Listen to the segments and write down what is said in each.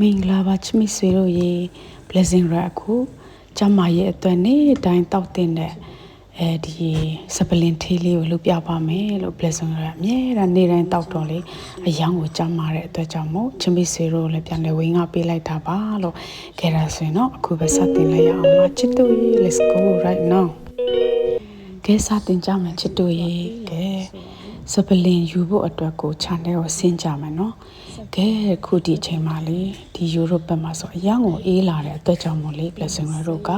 မင်္ဂလာပါချစ်မိဆွေတို့ရေ blessing ရအခုကျမရဲ့အတွက်နေ့တိုင်းတောက်တင်တဲ့အဲဒီစပလင်ထေးလေးကိုလုပ်ပြပါမယ်လို့ blessing ရအမြဲတမ်းနေ့တိုင်းတောက်တော့လေအယောင်ကိုကျမတဲ့အတွက်ကြောင့်မို့ချစ်မိဆွေတို့လည်းပြန်လဲဝင်းကပေးလိုက်တာပါလို့ခဲတာဆိုရင်တော့အခုပဲစတင်လိုက်ရအောင်ပါချစ်တို့ရေ let's go right now ကဲစတင်ကြမယ်ချစ်တို့ရေကဲ စပလင်ယူဖို့အတွက်ကို channel ကိုဆင်းကြမယ်နော်ကဲခုဒီအချိန်မှာလေဒီယူရိုဘက်မှာဆိုအယောင်ကိုအေးလာတဲ့အတွက်ကြောင့်မို့လေ blessing တို့က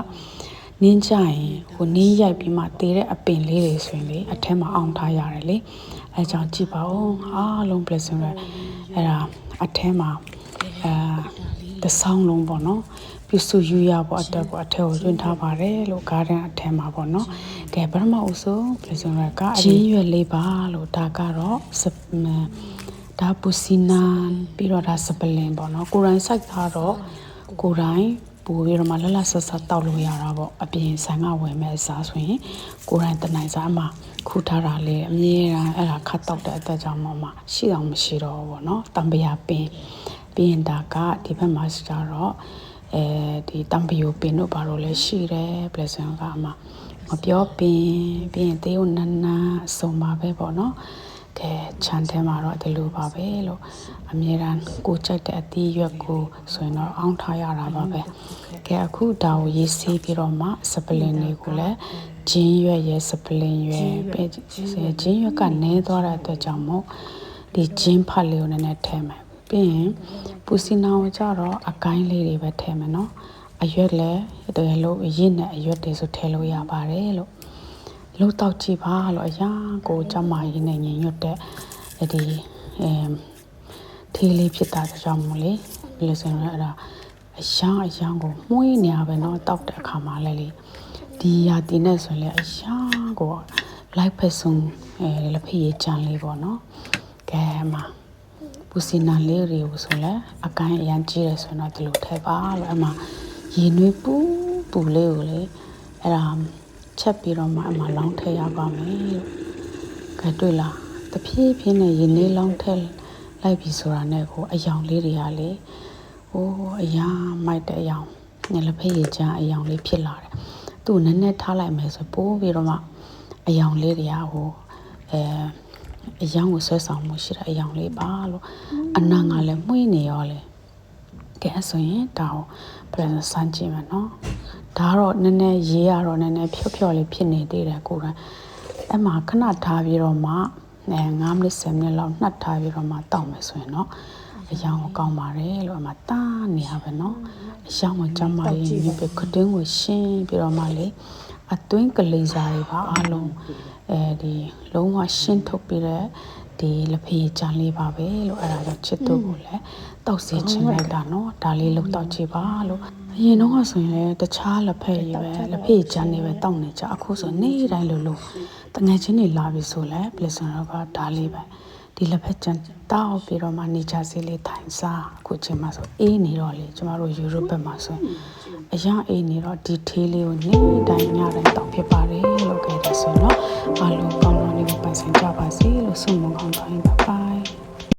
နင်းကြရင်ဟိုနင်းရိုက်ပြီးမှတေးတဲ့အပင်လေးတွေဆိုရင်လေအထက်မှာအောင်ထားရတယ်လေအဲကြောင့်ကြည့်ပါဦးအားလုံး blessing ရအဲ့ဒါအထက်မှာအာတဆောင်းလုံးပေါ့နော် ပြုစုယူရဖို့အတွက်ကိုအထက်ကိုတွင်ထားပါတယ်လို့ garden အထက်မှာပေါ့နော်ကဲပထမအဦးဆုံး blessing ရကချင်းရွက်လေးပါလို့ဒါကတော့ဒါပူစီနန်ပြီးတော့ဒါစပလင်ပေါ့နော်ကိုရိုင်းစိုက်ထားတော့ကိုရိုင်းပူပြီးတော့မှလှလှဆဆတောက်လို့ရတာပေါ့အပြင်ဆိုင်ကဝယ်မဲ့အစားဆိုရင်ကိုရိုင်းတနိုင်စားမှာခူထားတာလေအမြဲတမ်းအဲ့ဒါခတ်တောက်တဲ့အတွက်ကြောင့်မှရှိအောင်မရှိတော့ဘူးပေါ့နော်တံပရာပင်ပြီးရင်ဒါကဒီဘက်မှာစကြတော့ အဲဒီတံပယိုပင်တို့ဘာလို့လဲရှိတယ် blessing ကအမှမပြောပင်ပြီးရင်တေးကိုနန်းနန်းအစုံပါပဲပေါ့နော်ကဲခြံထဲမှာတော့ဒီလိုပါပဲလို့အမြဲတမ်းကိုကြိုက်တဲ့အသီးရွက်ကိုဆိုရင်တော့အောင်းထားရတာပါပဲကဲအခုဒါကိုရေးဆေးပြီးတော့မှစပလင်တွေကိုလည်းဂျင်းရွက်ရဲ့စပလင်ရွက်ပဲဂျင်းရွက်ကနည်းသွားတဲ့အတွက်ကြောင့်မို့ဒီဂျင်းဖတ်လေးကိုနည်းနည်းထည့်မယ်ပြီးရင် ပူစီနာကိုကြတော့အကိုင်းလေးတွေပဲထည့်မယ်နော်အရွက်လည်းတကယ်လို့ရင့်တဲ့အရွက်တွေဆိုထည့်လို့ရပါတယ်လို့လှုပ်တော့ကြည့်ပါလို့အရာကိုကျမရင်းနေညင်ရွတ်တဲ့ဒီအဲထေးလေးဖြစ်တာကြောင့်မို့လေဘယ်လိုဆိုလဲအဲ့ဒါအရာအရာကိုမှုေးနေရပဲเนาะတောက်တဲ့အခါမှာလည်းလေဒီရာတီနဲ့ဆိုရင်လေအရာကိုလိုက်ဖက်ဆုံးအဲလက်ဖက်ရည်ကြံလေးပေါ့เนาะကဲမှာ ပူစီနာလေးတွေကိုဆိုလဲအကိုင်းအရန်ကြီးတယ်ဆိုတော့ဒီလိုထည့်ပါလို့အမှရေနွေးပူပူလေးကိုလေအဲ့ဒါချက်ပြီးတော့မှအမှလောင်းထည့်ရပါမယ်လို့ကဲတွေ့လားတဖြည်းဖြည်းနဲ့ရေနွေးလောင်းထည့်လိုက်ပြီဆိုတာနဲ့ကိုအယောင်လေးတွေကလေဟိုးအရာမိုက်တဲ့အယောင်ငလဖက်ရည်ချအယောင်လေးဖြစ်လာတယ်သူ့နည်းနည်းထားလိုက်မယ်ဆိုပိုးပြီးတော့မှအယောင်လေးတွေကဟိုအဲ အယောင်ကိုဆွဲဆောင်မှုရှိတာအယောင်လေးပါလို့အနာကလည်းမှုနေရောလေကဲဆိုရင်ဒါကိုဘယ်လိုစမ်းကြည့်မယ်နော်ဒါတော့နည်းနည်းရေးရတော့နည်းနည်းဖြော့ဖြော့လေးဖြစ်နေသေးတယ်ကိုယ်တိုင်အဲ့မှာခဏထားပြီးတော့မှအဲ9မိနစ်10မိနစ်လောက်နှက်ထားပြီးတော့မှတောက်မယ်ဆိုရင်တော့အယောင်ကိုကောင်းပါတယ်လို့အမှတားနေရပဲနော်အယောင်ကိုကျမလေးပြီးခတင်းကိုရှင်းပြီးတော့မှလေ အသွင်းကလေးစာတွေပါအားလုံးအဲဒီလုံးဝရှင်းထုတ်ပြီးတဲ့ဒီလဖေးချန်လေးပါပဲလို့အဲ့ဒါကြောင့်ချစ်သူကိုလည်းတောက်စီချင်လိုက်တာနော်ဒါလေးလောက်တောက်ချေပါလို့အရင်တော့ဆိုရင်လည်းတခြားလက်ဖက်ရည်ပဲလက်ဖက်ချမ်းတွေပဲတောက်နေကြအခုဆိုနေ့တိုင်းလိုလိုတငယ်ချင်းတွေလာပြီဆိုလဲပြင်ဆင်တော့ကဒါလေးပဲ ဒီလက်ဖက်ကြံတောက်ပြီးတော့မှနေချစေးလေးထိုင်စားအခုချိန်မှာဆိုအေးနေတော့လေကျမတို့ယူရိုဘက်မှာဆိုရင်အရာအေးနေတော့ဒီထေးလေးကိုနေ့တိုင်းညတိုင်းတောက်ဖြစ်ပါတယ်လို့ကြတယ်ဆိုတော့အားလုံးကောင်းကောင်းလေးကိုပိုင်ဆိုင်ကြပါစေလို့ဆုမွန်ကောင်းတိုင်းပါ bye